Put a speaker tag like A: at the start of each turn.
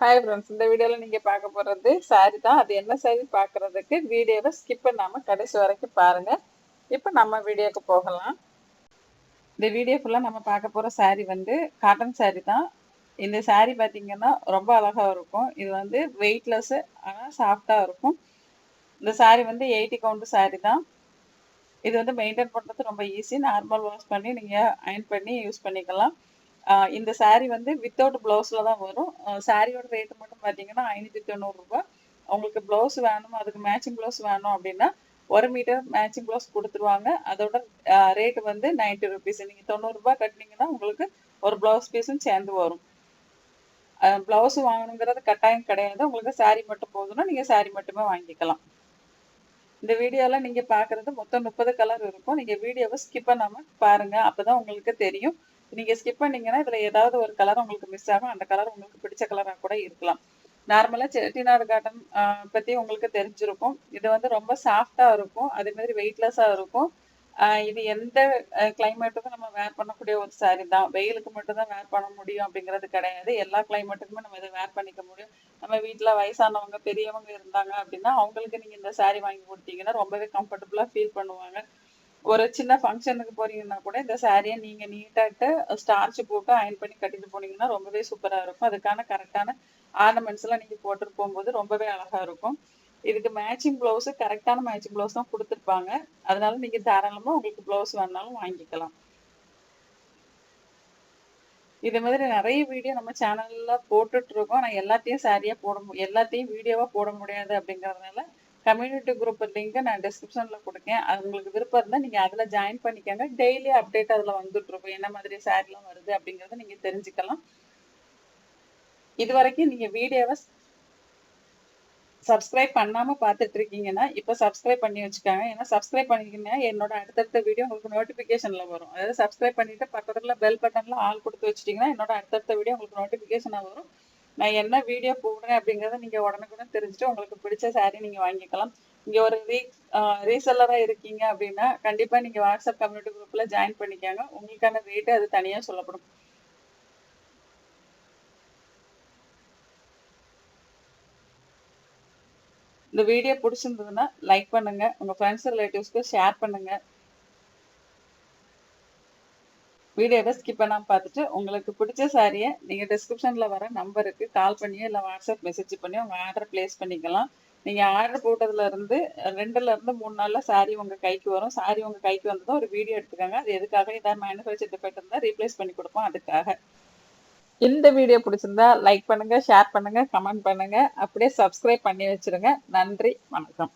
A: Hi friends இந்த வீடியோவில் நீங்கள் பார்க்க போகிறது சாரி தான். அது என்ன சாரி பார்க்குறதுக்கு வீடியோவை ஸ்கிப் பண்ணாமல் கடைசி வரைக்கும் பாருங்கள் இப்போ நம்ம வீடியோக்கு போகலாம். இந்த வீடியோ ஃபுல்லாக நம்ம பார்க்க போகிற சாரி வந்து காட்டன் சாரி தான். இந்த சாரி பார்த்தீங்கன்னா ரொம்ப அழகாக இருக்கும். இது வந்து வெயிட்லெஸ்ஸு ஆனால் சாஃப்டாக இருக்கும். இந்த சாரி வந்து எயிட்டி கவுண்ட் சாரி தான். இது வந்து மெயின்டைன் பண்ணுறது ரொம்ப ஈஸி நார்மல் வாஷ் பண்ணி நீங்கள் அயன் பண்ணி யூஸ் பண்ணிக்கலாம். இந்த சேரீ வந்து வித்தவுட் ப்ளவுஸில் தான் வரும். சாரியோட ரேட்டு மட்டும் பார்த்தீங்கன்னா ஐநூற்றி தொண்ணூறுரூபா உங்களுக்கு ப்ளவுஸ் வேணும் அதுக்கு மேட்சிங் ப்ளவுஸ் வேணும் அப்படின்னா ஒரு மீட்டர் மேட்சிங் ப்ளவுஸ் கொடுத்துருவாங்க. அதோட ரேட்டு வந்து நைன்ட்டி ருபீஸ் நீங்கள் தொண்ணூறுரூபா கட்டினீங்கன்னா உங்களுக்கு ஒரு ப்ளவுஸ் பீஸும் சேர்ந்து வரும். ப்ளவுஸ் வாங்கணுங்கிறது கட்டாயம் கிடையாது. உங்களுக்கு சாரீ மட்டும் போதும்னா நீங்கள் சாரீ மட்டுமே வாங்கிக்கலாம். இந்த வீடியோவில் நீங்கள் பார்க்குறது மொத்தம் முப்பது கலர் இருக்கும். நீங்கள் வீடியோவை ஸ்கிப் பண்ணாமல் பாருங்கள் அப்போ தான் உங்களுக்கு தெரியும். நீங்கள் ஸ்கிப் பண்ணீங்கன்னா இதில் ஏதாவது ஒரு கலர் உங்களுக்கு மிஸ் ஆகும். அந்த கலர் உங்களுக்கு பிடிச்ச கலராக கூட இருக்கலாம். நார்மலாக செட்டிநாடு காட்டன் பற்றி உங்களுக்கு தெரிஞ்சிருக்கும். இது வந்து ரொம்ப சாஃப்டாக இருக்கும். அதே மாதிரி வெயிட்லெஸ்ஸாக இருக்கும். இது எந்த கிளைமேட்டுக்கும் நம்ம வேர் பண்ணக்கூடிய ஒரு saree தான். வெயிலுக்கு மட்டும் தான் வேர் பண்ண முடியும் அப்படிங்கிறது கிடையாது. எல்லா கிளைமேட்டுக்குமே நம்ம இதை வேர் பண்ணிக்க முடியும். நம்ம வீட்டில் வயசானவங்க பெரியவங்க இருந்தாங்க அப்படின்னா அவங்களுக்கு நீங்கள் இந்த saree வாங்கி கொடுத்தீங்கன்னா ரொம்பவே கம்ஃபர்டபுளாக ஃபீல் பண்ணுவாங்க. ஒரு சின்ன ஃபங்க்ஷனுக்கு போறீங்கன்னா கூட இந்த சாரியை நீங்க நீட்டாகிட்ட ஸ்டார்ச் போட்டு அயன் பண்ணி கட்டிட்டு போனீங்கன்னா ரொம்பவே சூப்பரா இருக்கும். அதுக்கான கரெக்டான ஆர்னமெண்ட்ஸ் எல்லாம் நீங்க போட்டுட்டு போகும்போது ரொம்பவே அழகா இருக்கும். இதுக்கு மேட்சிங் பிளவுஸ் கரெக்டான மேட்சிங் பிளவுஸ் தான் கொடுத்துருப்பாங்க. அதனால நீங்க தாராளமா உங்களுக்கு பிளவுஸ் வேணாலும் வாங்கிக்கலாம். இது மாதிரி நிறைய வீடியோ நம்ம சேனல்ல போட்டுட்டு இருக்கோம். நான் எல்லாத்தையும் சாரியா போட மு- எல்லாத்தையும் வீடியோவா போட முடியாது அப்படிங்கறதுனால கம்யூனிட்டி குரூப் லிங்க் நான் டிஸ்கிரிப்ஷன்ல கொடுக்கேன். அது உங்களுக்கு விருப்பம் இருந்தா நீங்க அதுல ஜாயின் பண்ணிக்கோங்க. டெய்லி அப்டேட் அதுல வந்துட்டு இருக்கும். என்ன மாதிரி சாரிலாம் வருது அப்படிங்கறத நீங்க தெரிஞ்சுக்கலாம். இது வரைக்கும் நீங்க வீடியோவை சப்ஸ்கிரைப் பண்ணாம பார்த்துட்டு இருக்கீங்கன்னா இப்போ சப்ஸ்கிரைப் பண்ணி வச்சுக்காங்க. ஏன்னா சப்ஸ்கிரைப் பண்ணிக்கிங்கன்னா என்னோட அடுத்தடுத்த வீடியோ உங்களுக்கு நோட்டிபிகேஷன்ல வரும். அதாவது சப்ஸ்கிரைப் பண்ணிட்டு பக்கத்துல பெல் பட்டன்ல ஆல் கொடுத்து வச்சிட்டீங்கன்னா என்னோட அடுத்தடுத்த வீடியோ உங்களுக்கு நோட்டிஃபிகேஷனாக வரும். நான் என்ன வீடியோ போடுறேன் அப்படிங்கறத நீங்க உடனுக்குடன் தெரிஞ்சுட்டு உங்களுக்கு பிடிச்ச சாரீ நீங்க வாங்கிக்கலாம். இங்க ஒரு ரீ ரீசெல்லரா இருக்கீங்க அப்படின்னா கண்டிப்பா நீங்க வாட்ஸ்அப் கம்யூனிட்டி குரூப்ல ஜாயின் பண்ணிக்காங்க. உங்களுக்கான ரேட்டு அது தனியா சொல்லப்படும். இந்த வீடியோ பிடிச்சிருந்ததுன்னா லைக் பண்ணுங்க. உங்க ஃப்ரெண்ட்ஸ் ரிலேட்டிவ்ஸ்க்கு ஷேர் பண்ணுங்க. வீடியோவை ஸ்கிப் பண்ணாமல் பார்த்துட்டு உங்களுக்கு பிடிச்ச சாரியை நீங்கள் டிஸ்கிரிப்ஷனில் வர நம்பருக்கு கால் பண்ணியோ இல்லை வாட்ஸ்அப் மெசேஜ் பண்ணி உங்கள் ஆர்டர் பிளேஸ் பண்ணிக்கலாம். நீங்கள் ஆர்டர் போட்டதுலேருந்து ரெண்டுலேருந்து மூணு நாளில் சாரி உங்கள் கைக்கு வரும். சாரி உங்கள் கைக்கு வந்ததும் ஒரு வீடியோ எடுத்துக்கோங்க. அது எதுக்காக? ஏதாவது மேனுஃபேக்சர் டிஃபெக்ட் இருந்தால் ரீப்ளேஸ் பண்ணி கொடுப்போம் அதுக்காக. இந்த வீடியோ பிடிச்சிருந்தா லைக் பண்ணுங்கள் ஷேர் பண்ணுங்கள் கமெண்ட் பண்ணுங்கள் அப்படியே சப்ஸ்கிரைப் பண்ணி வச்சுருங்க. நன்றி வணக்கம்.